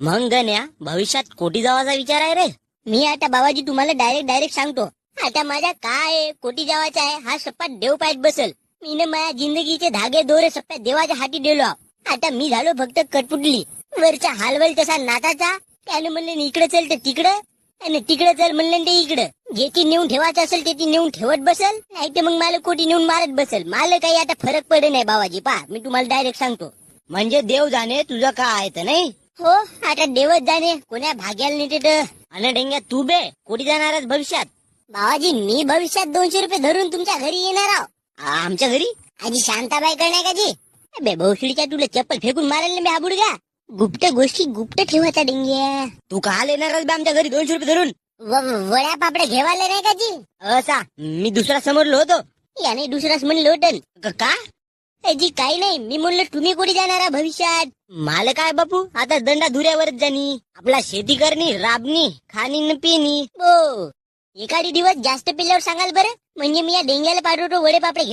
मग गण्या भविष्यात कोटी जावाचा विचार आहे रे. मी आता बाबाजी तुम्हाला डायरेक्ट डायरेक्ट सांगतो. आता माझा काय आहे, कोटी जावाचा आहे हा सप्पा देव पायत बसल. मीने माझ्या जिंदगीचे धागे दोरे सप्पा देवाच्या हाती दिलो आता मी झालो फक्त कटपुटली. वरचा हालवल तसा नाताचा. त्याने म्हणले इकडे चल तर तिकडं. आणि तिकडे चल म्हणलं ते इकडं. जे ती नेऊन ठेवायचं असेल ते ती नेऊन ठेवत बसल. नाही ते मग मला कोटी नेऊन मारत बसल. मला काही आता फरक पडे नाही बाबाजी. पा मी तुम्हाला डायरेक्ट सांगतो. म्हणजे देव जाणे तुझं काय आहे तर नाही? हो आता देवच जाणे कोण्या भाग्याला नेते तर? आणि डेंग्या तू बे कुठे जाणारच भविष्यात? बाबाजी मी भविष्यात दोनशे रुपये धरून तुमच्या घरी येणार आहो. आमच्या घरी? आजी शांताबाई करणार का जी? बे भोसडीच्या तुला चप्पल फेकून मारेल ना मी हा गुप्त गोष्टी गुप्त ठेवायचा डेंग्या. तू का लेणार बे आमच्या घरी दोनशे रुपये धरून. वड्या पापड्या घेवायला नाही का जी? असा मी दुसरा समोरलो होतो याने दुसराच म्हणलं होतं. का? जी काही नाही. मी म्हणलं तुम्ही कुठे जाणार भविष्यात? मला काय बापू. आता दंडा धुऱ्यावरच जाणी. आपला शेती करणी राबणी खाणी न पिणी. हो. एखादी दिवस जास्त पिल्यावर सांगाल बरं? म्हणजे मी या डेंग्याला पाठवतो वडे पापडे